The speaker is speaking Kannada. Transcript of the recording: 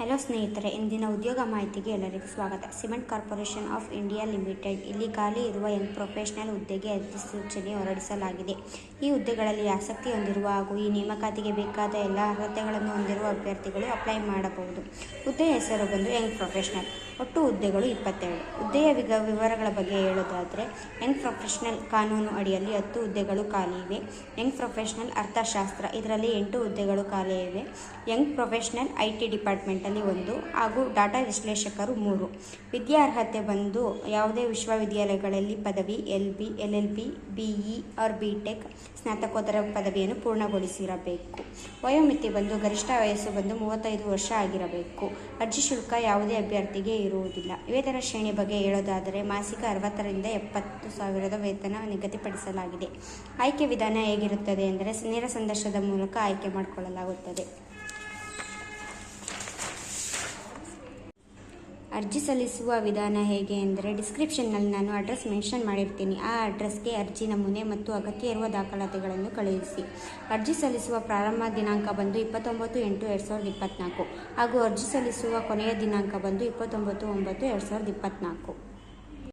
ಹಲೋ ಸ್ನೇಹಿತರೆ, ಇಂದಿನ ಉದ್ಯೋಗ ಮಾಹಿತಿಗೆ ಎಲ್ಲರಿಗೂ ಸ್ವಾಗತ. Cement corporation of India limited, ಇಲ್ಲಿ ಖಾಲಿ ಇರುವ ಯಂಗ್ ಪ್ರೊಫೆಷನಲ್ ಹುದ್ದೆಗೆ ಅಧಿಸೂಚನೆ ಹೊರಡಿಸಲಾಗಿದೆ. ಈ ಹುದ್ದೆಗಳಲ್ಲಿ ಆಸಕ್ತಿ ಹೊಂದಿರುವ ಹಾಗೂ ಈ ನೇಮಕಾತಿಗೆ ಬೇಕಾದ ಎಲ್ಲ ಅರ್ಹತೆಗಳನ್ನು ಹೊಂದಿರುವ ಅಭ್ಯರ್ಥಿಗಳು ಅಪ್ಲೈ ಮಾಡಬಹುದು. ಹುದ್ದೆಯ ಹೆಸರು ಬಂದು ಯಂಗ್ ಪ್ರೊಫೆಷನಲ್ ಒಟ್ಟು ಹುದ್ದೆಗಳು ಇಪ್ಪತ್ತೆರಡು ಹುದ್ದೆಯ ವಿಗ ವಿವರಗಳ ಬಗ್ಗೆ ಹೇಳೋದಾದರೆ ಯಂಗ್ ಪ್ರೊಫೆಷನಲ್ ಕಾನೂನು ಅಡಿಯಲ್ಲಿ ಹತ್ತು ಹುದ್ದೆಗಳು ಖಾಲಿ ಇವೆ. ಯಂಗ್ ಪ್ರೊಫೆಷನಲ್ ಅರ್ಥಶಾಸ್ತ್ರ, ಇದರಲ್ಲಿ ಎಂಟು ಹುದ್ದೆಗಳು ಖಾಲಿ ಇವೆ. ಯಂಗ್ ಪ್ರೊಫೆಷನಲ್ ಐ ಟಿ ಡಿಪಾರ್ಟ್ಮೆಂಟಲ್ಲಿ ಒಂದು ಹಾಗೂ ಡಾಟಾ ವಿಶ್ಲೇಷಕರು ಮೂರು. ವಿದ್ಯಾರ್ಹತೆ ಬಂದು ಯಾವುದೇ ವಿಶ್ವವಿದ್ಯಾಲಯಗಳಲ್ಲಿ ಪದವಿ, L B, L L B B E, or B tech, ಸ್ನಾತಕೋತ್ತರ ಪದವಿಯನ್ನು ಪೂರ್ಣಗೊಳಿಸಿರಬೇಕು. ವಯೋಮಿತಿ ಬಂದು, ಗರಿಷ್ಠ ವಯಸ್ಸು ಬಂದು ಮೂವತ್ತೈದು ವರ್ಷ ಆಗಿರಬೇಕು. ಅರ್ಜಿ ಶುಲ್ಕ ಯಾವುದೇ ಅಭ್ಯರ್ಥಿಗೆ ಇರುವುದಿಲ್ಲ. ವೇತನ ಶ್ರೇಣಿ ಬಗ್ಗೆ ಹೇಳೋದಾದರೆ ಮಾಸಿಕ ಅರವತ್ತರಿಂದ ಎಪ್ಪತ್ತು ಸಾವಿರದ ವೇತನ ನಿಗದಿಪಡಿಸಲಾಗಿದೆ. ಆಯ್ಕೆ ವಿಧಾನ ಹೇಗಿರುತ್ತದೆ ಎಂದರೆ ನೇರ ಸಂದರ್ಶನದ ಮೂಲಕ ಆಯ್ಕೆ ಮಾಡಿಕೊಳ್ಳಲಾಗುತ್ತದೆ. ಅರ್ಜಿ ಸಲ್ಲಿಸುವ ವಿಧಾನ ಹೇಗೆ ಅಂದರೆ ಡಿಸ್ಕ್ರಿಪ್ಷನ್ನಲ್ಲಿ ನಾನು ಅಡ್ರೆಸ್ ಮೆನ್ಷನ್ ಮಾಡಿರ್ತೀನಿ. ಆ ಅಡ್ರೆಸ್ಗೆ ಅರ್ಜಿ ನಮೂನೆ ಮತ್ತು ಅಗತ್ಯ ಇರುವ ದಾಖಲಾತಿಗಳನ್ನು ಕಳುಹಿಸಿ. ಅರ್ಜಿ ಸಲ್ಲಿಸುವ ಪ್ರಾರಂಭ ದಿನಾಂಕ ಬಂದು ಇಪ್ಪತ್ತೊಂಬತ್ತು ಎಂಟು ಎರಡು ಸಾವಿರದ ಇಪ್ಪತ್ತ್ನಾಲ್ಕು ಹಾಗೂ ಅರ್ಜಿ ಸಲ್ಲಿಸುವ ಕೊನೆಯ ದಿನಾಂಕ ಬಂದು ಇಪ್ಪತ್ತೊಂಬತ್ತು ಒಂಬತ್ತು ಎರಡು ಸಾವಿರದ ಇಪ್ಪತ್ತ್ನಾಲ್ಕು